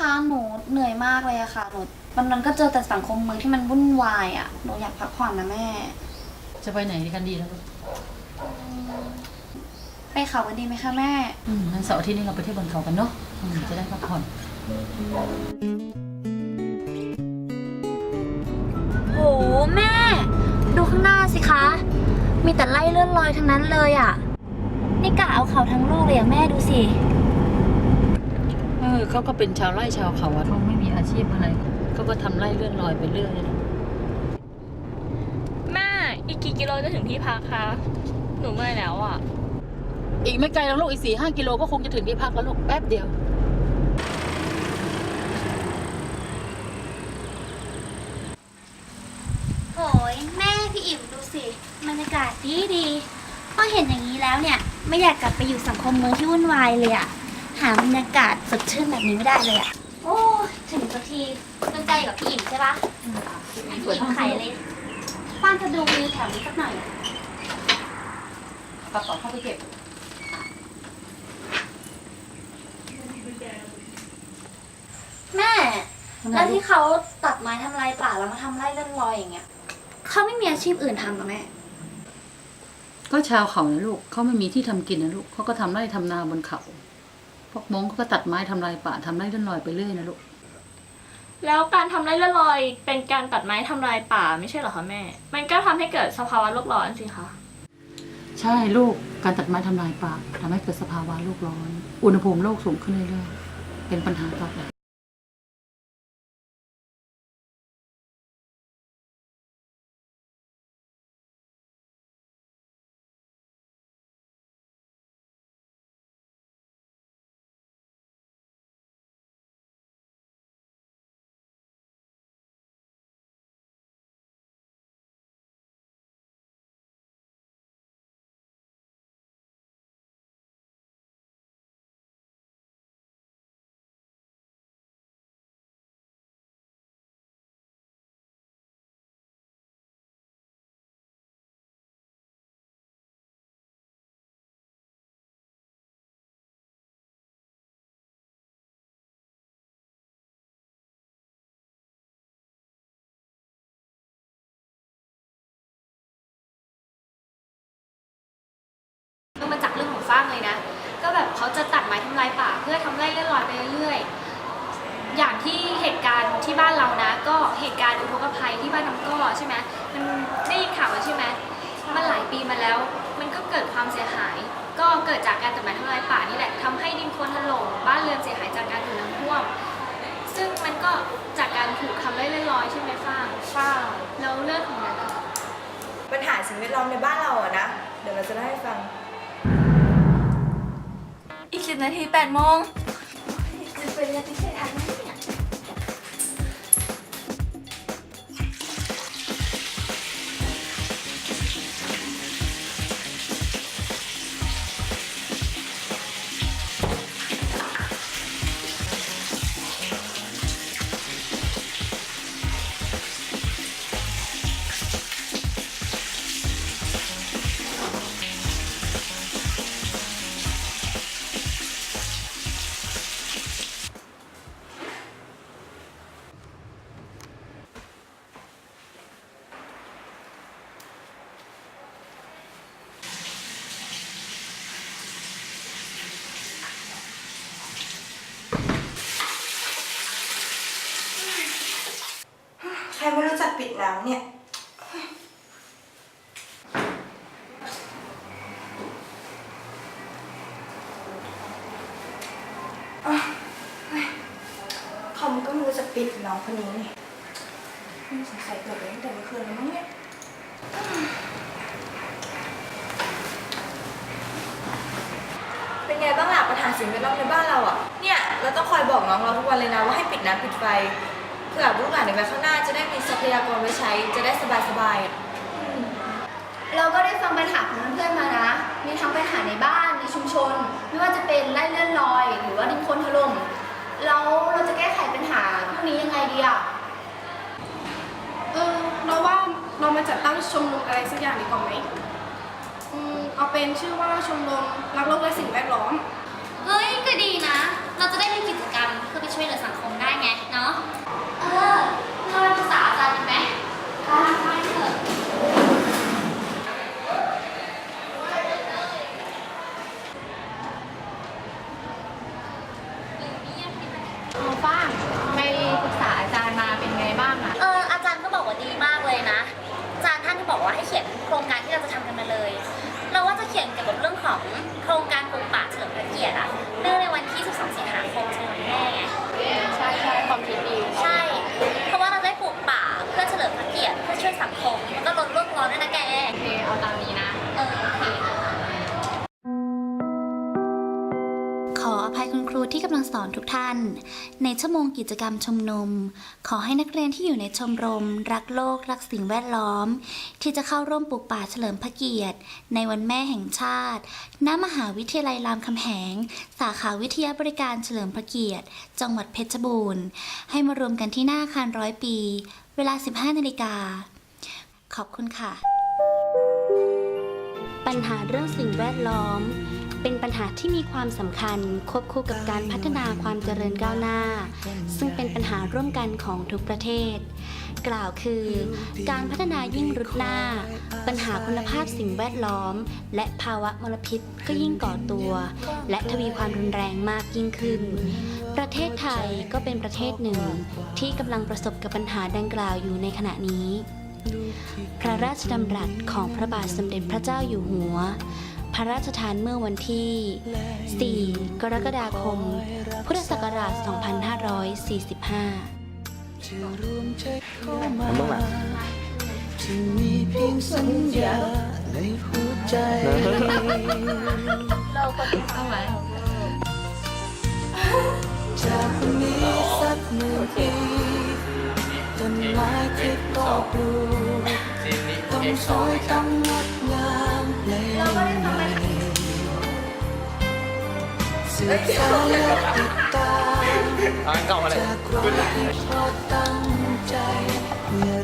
คะหนูเหนื่อยมากเลยอะค่ะหนูวันนั้นก็เจอแต่สังคมเมืองที่มันวุ่นวายอะหนูอยากพักผ่อนนะแม่ จะไปไหนกันดีแล้วลูกไปเขากันดีไหมคะแม่ อืมงั้นเสาร์อาทิตย์นี้เราไปเที่ยวบนเขากันเนาะอืมจะได้พักผ่อน โหแม่ ดูข้างหน้าสิคะ มีแต่ไล่เลื่อนลอยทั้งนั้นเลยอะนี่กะเอาเขาทั้งลูกเลยอะแม่ดูสิเออเขาก็เป็นชาวไร่ชาวเขาอะเขาไม่มีอาชีพอะไรเขาก็ทำไร่เลื่อนลอยไปเรื่อยนะแม่อีกกี่กิโลจะถึงที่พักคะหนูเมื่อยแล้วอะ อีกไม่ไกลแล้วลูกอีกสี่ห้ากิโลก็คงจะถึงที่พักแล้วลูกแป๊บเดียวโหยแม่พี่อิ่มดูสิบรรยากาศดีดีพอเห็นอย่างนี้แล้วเนี่ย ไม่อยากกลับไปอยู่สังคมเมืองที่วุ่นวายเลยอะ หาบรรยากาศสดชื่นแบบนี้ไม่ได้เลยอะโอ้ถึงสักทีสนใจกับพี่อิ่มใช่ปะให้พี่อิ่มขายเลยป้านจะดูวิวแถวนี้สักหน่อยอะกระเป๋าเข้าไปเก็บแม่ แล้วที่เขาตัดไม้ทำลายป่าแล้วมาทำไร่เลื่อนลอยอย่างเงี้ยเขาไม่มีอาชีพอื่นทำเหรอแม่ ก็ชาวเขานะลูกเขาไม่มีที่ทำกินนะลูกเขาก็ทำไร่ทำนาบนเขา พวกมงเขาก็ตัดไม้ทำลายป่าทำไร่เลื่อนลอยไปเรื่อยนะลูก แล้วการทำไร่ละลอยเป็นการตัดไม้ทำลายป่าไม่ใช่เหรอคะแม่ มันก็ทำให้เกิดสภาวะโลกร้อนสิคะ ใช่ลูก การตัดไม้ทำลายป่าทำให้เกิดสภาวะโลกร้อน อุณหภูมิโลกสูงขึ้นเรื่อยๆ เป็นปัญหาต่อไป เกิดจากการตัดไม้ทำลายป่านี่แหละทำให้ดินโคลนถล่มบ้านเรือนเสียหายจากการถูกน้ำท่วม ซึ่งมันก็จากการถูกทำไร่เลื่อนลอยใช่ไหมฟางฟ้าแล้วเรื่องของนั้นอะปัญหาสิ่งแวดล้อมในบ้านเราอะนะ เดี๋ยวเราจะเล่าให้ฟัง อีกสิบนาทีแปดโมงจะเป็นยังไงทันไหมเนี่ย ปิดน้ำเนี่ยอะเฮ้ยเขามันก็ไม่รู้จักปิดน้องคนนี้นี่สงสัยเกิดอะไปตั้งแต่เมื่อคืนแล้วมั้งเนี่ยเป็นไงบ้างล่ะปัญหาสิ่งแวดล้อมในบ้านเราอะ เนี่ย เราต้องคอยบอกน้องเราทุกวันเลยนะว่าให้ปิดน้ำปิดไฟเพื่อลูกหลานในวันข้างหน้า จะได้มีทรัพยากรไว้ใช้ จะได้สบายๆอะ เราก็ได้ฟังปัญหาของเพื่อนๆมานะ มีทั้งปัญหาในบ้าน ในชุมชน ไม่ว่าจะเป็นไร่เลื่อนลอย หรือว่าดินโคลนถล่มแล้วเราจะแก้ไขปัญหาพวกนี้ยังไงดีอะ เออเราว่าเรามาจัดตั้งชมรมอะไรสักอย่างดีกว่าไหมอืมเอาเป็นชื่อว่าชมรมรักโลกและสิ่งแวดล้อม เฮ้ยก็ดีนะ เราจะได้มีกิจกรรมเพื่อไปช่วยเหลือสังคมได้ไงเนาะ เออเราไปปรึกษาอาจารย์กันไหมได้ได้เถอะ เอาฟ้างไปปรึกษาอาจารย์มาเป็นไงบ้างอะ เอออาจารย์ก็บอกว่าดีมากเลยนะ อาจารย์ท่านก็บอกว่าให้เขียนโครงการที่เราจะทำกันมาเลย เราว่าจะเขียนเกี่ยวกับเรื่องของโครงการปลูกป่าเฉลิมพระเกียรติอะเนื่องในวันที่ 12 สิงหาคมใช่ไหมแม่ไง ใช่ใช่ความคิดดี ใช่ เพราะว่าเราได้ปลูกป่าเพื่อเฉลิมพระเกียรติ เพื่อช่วยสังมแล้วก็ลดโลกร้อนด้วยนะแก โอเคเอาตามนี้นะ เออโอเค ขออภัยคุณครูที่กำลังสอนทุกท่าน ในชั่วโมงกิจกรรมชมนม ขอให้นักเรียนที่อยู่ในชมรม รักโลก รักสิ่งแวดล้อม ที่จะเข้าร่วมปลูกป่าเฉลิมพระเกียรติ ในวันแม่แห่งชาติ ณ มหาวิทยาลัยรามคำแหง สาขาวิทยาบริการเฉลิมพระเกียรติ จังหวัดเพชรบูรณ์ ให้มารวมกันที่หน้าอาคารร้อยปี เวลา 15นาฬิกา ขอบคุณค่ะ ปัญหาเรื่องสิ่งแวดล้อม เป็นปัญหาที่มีความสำคัญควบคู่กับการพัฒนาความเจริญก้าวหน้า ซึ่งเป็นปัญหาร่วมกันของทุกประเทศ กล่าวคือ การพัฒนายิ่งรุดหน้า ปัญหาคุณภาพสิ่งแวดล้อม และภาวะมลพิษก็ยิ่งก่อตัว และทวีความรุนแรงมากยิ่งขึ้นประเทศไทยก็เป็นประเทศหนึ่งที่กำลังประสบกับปัญหาดังกล่าวอยู่ในขณะนี้ พระราชดำรัสของพระบาทสมเด็จพระเจ้าอยู่หัว พระราชทานเมื่อวันที่ 4 กรกฎาคม พุทธศักราช 2545ทำบ้างล่ะจะมีเพียงสัญญาในหัวใจเอาไว้จากวันนี้สัก อบรู้ต้องสวยต้องงดงามเลยสืบสานและติดตามจากรักที่พอตั้งใจเพื่อ